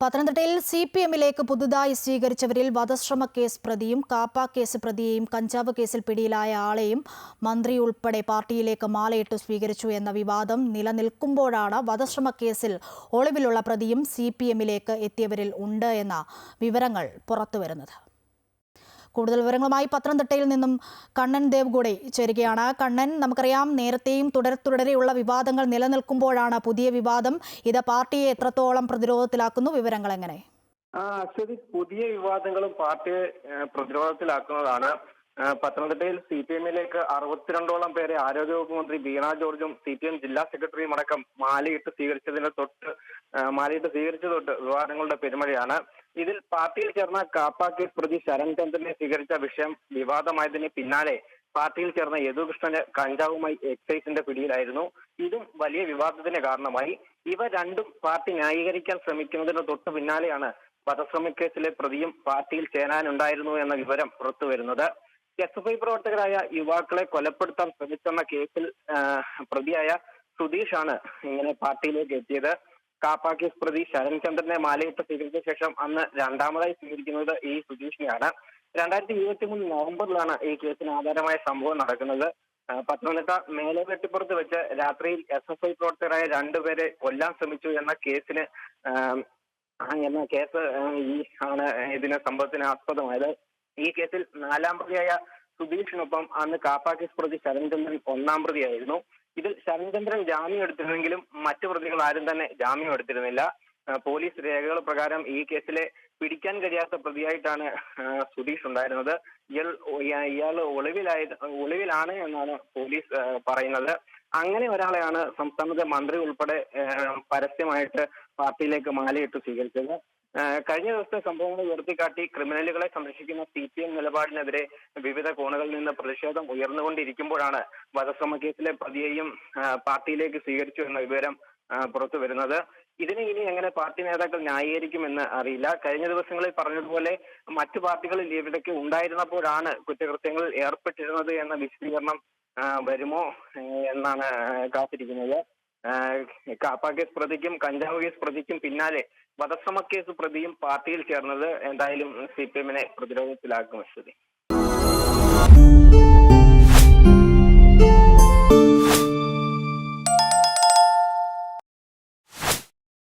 പത്തനംതിട്ടയിൽ C P എമ്മിലേക്ക് പുതുതായി സ്വീകരിച്ചവരിൽ വധശ്രമ case പ്രതിയും കാപ്പ കേസ് പ്രതിയെയും കഞ്ചാവ് കേസിൽ പിടിയിലായ ആളെയും മന്ത്രി ഉൾപ്പെടെ പാർട്ടിയിലേക്ക് മാലയിട്ട് സ്വീകരിച്ചു എന്ന വിവാദം നിലനിൽക്കുമ്പോഴാണ് വധശ്രമ കേസിൽ ഒളിവിലുള്ള പ്രതിയും സി പി എമ്മിലേക്ക് എത്തിയവരിൽ ഉണ്ട് എന്ന വിവരങ്ങൾ പുറത്തുവരുന്നത്. കൂടുതൽ വിവരങ്ങളുമായി പത്തനംതിട്ടയിൽ നിന്നും കണ്ണൻ ദേവ് കൂടെ ചേരുകയാണ്. കണ്ണൻ നമുക്കറിയാം നേരത്തെയും തുടരെ തുടരെയുള്ള വിവാദങ്ങൾ നിലനിൽക്കുമ്പോഴാണ് പുതിയ വിവാദം. ഇത് പാർട്ടിയെ എത്രത്തോളം പ്രതിരോധത്തിലാക്കുന്നു? വിവരങ്ങൾ എങ്ങനെ? പുതിയ വിവാദങ്ങളും പാർട്ടിയെ പ്രതിരോധത്തിലാക്കുന്നതാണ്. പത്തനംതിട്ടയിൽ സി പി എമ്മിലേക്ക് അറുപത്തിരണ്ടോളം പേരെ ആരോഗ്യവകുപ്പ് മന്ത്രി ബീണ ജോർജും സി പി എം ജില്ലാ സെക്രട്ടറിയും അടക്കം മാലയിട്ട് സ്വീകരിച്ചതിന് തൊട്ട് മാലയിട്ട് സ്വീകരിച്ച തൊട്ട് വിവാദങ്ങളുടെ പെരുമഴയാണ്. ഇതിൽ പാർട്ടിയിൽ ചേർന്ന കാപ്പ കേസ് പ്രതി ശരൺ ചന്ദ്രനെ സ്വീകരിച്ച വിഷയം വിവാദമായതിന് പിന്നാലെ പാർട്ടിയിൽ ചേർന്ന യദുകൃഷ്ണന് കഞ്ചാവുമായി എക്സൈസിന്റെ പിടിയിലായിരുന്നു. ഇതും വലിയ വിവാദത്തിന് കാരണമായി. ഇവ രണ്ടും പാർട്ടി ന്യായീകരിക്കാൻ ശ്രമിക്കുന്നതിന് തൊട്ടു പിന്നാലെയാണ് വധശ്രമക്കേസിലെ പ്രതിയും പാർട്ടിയിൽ ചേരാനുണ്ടായിരുന്നു എന്ന വിവരം പുറത്തുവരുന്നത്. എസ് എഫ് ഐ പ്രവർത്തകരായ യുവാക്കളെ കൊലപ്പെടുത്താൻ ശ്രമിച്ചെന്ന കേസിൽ പ്രതിയായ സുധീഷാണ് ഇങ്ങനെ പാർട്ടിയിലേക്ക് എത്തിയത്. കാപ്പ കേസ് പ്രതി ശരൺചന്ദ്രനെ മാലയിട്ട് സ്വീകരിച്ച ശേഷം അന്ന് രണ്ടാമതായി സ്വീകരിക്കുന്നത് ഈ സുധീഷിനെയാണ് രണ്ടായിരത്തി ഇരുപത്തി മൂന്ന് നവംബറിലാണ് ഈ കേസിന് ആധാരമായ സംഭവം നടക്കുന്നത്. പത്തനംതിട്ട മേലെവെട്ടിപ്പുറത്ത് വെച്ച് രാത്രിയിൽ എസ് എഫ് ഐ പ്രവർത്തകരായ രണ്ടുപേരെ കൊല്ലാൻ ശ്രമിച്ചു എന്ന കേസിന് എന്ന കേസ് ഈ ആണ് ഇതിന് സംഭവത്തിന് ആസ്പദമായത്. ഈ കേസിൽ നാലാം പ്രതിയായ സുധീഷിനൊപ്പം അന്ന് കാപ്പാ കേസ് പ്രതി ശരൺചന്ദ്രൻ ഒന്നാം പ്രതിയായിരുന്നു. ഇതിൽ ശരൺചന്ദ്രൻ ജാമ്യം എടുത്തിരുന്നെങ്കിലും മറ്റു പ്രതികൾ ആരും തന്നെ ജാമ്യം എടുത്തിരുന്നില്ല. പോലീസ് രേഖകൾ പ്രകാരം ഈ കേസിലെ പിടിക്കാൻ കഴിയാത്ത പ്രതിയായിട്ടാണ് സുധീഷ് ഉണ്ടായിരുന്നത്. ഇയാൾ ഇയാൾ ഒളിവിലായ ഒളിവിലാണ് എന്നാണ് പോലീസ് പറയുന്നത്. അങ്ങനെ ഒരാളെയാണ് സംസ്ഥാനത്തെ മന്ത്രി ഉൾപ്പെടെ പരസ്യമായിട്ട് പാർട്ടിയിലേക്ക് മാലയിട്ട് സ്വീകരിച്ചത്. കഴിഞ്ഞ ദിവസത്തെ സംഭവങ്ങൾ ഉയർത്തിക്കാട്ടി ക്രിമിനലുകളെ സംരക്ഷിക്കുന്ന സി പി എം നിലപാടിനെതിരെ വിവിധ കോണുകളിൽ നിന്ന് പ്രതിഷേധം ഉയർന്നുകൊണ്ടിരിക്കുമ്പോഴാണ് വധശ്രമ കേസിലെ പ്രതിയെയും പാർട്ടിയിലേക്ക് സ്വീകരിച്ചു എന്ന വിവരം പുറത്തു വരുന്നത്. ഇതിനെ ഇനി എങ്ങനെ പാർട്ടി നേതാക്കൾ ന്യായീകരിക്കുമെന്ന് അറിയില്ല. കഴിഞ്ഞ ദിവസങ്ങളിൽ പറഞ്ഞതുപോലെ മറ്റു പാർട്ടികളിൽ ഇവിടേക്ക് ഉണ്ടായിരുന്നപ്പോഴാണ് കുറ്റകൃത്യങ്ങളിൽ ഏർപ്പെട്ടിരുന്നത് എന്ന വിശദീകരണം വരുമോ എന്നാണ് കാത്തിരിക്കുന്നത്. കാപ്പ കേസ് പ്രതിക്കും കഞ്ചാവ് കേസ് പ്രതിക്കും പിന്നാലെ വധശ്രമ കേസ് പ്രതിയും പാർട്ടിയിൽ ചേർന്നത് എന്തായാലും സി പി എമ്മിനെ പ്രതിരോധത്തിലാക്കും സ്ഥിതി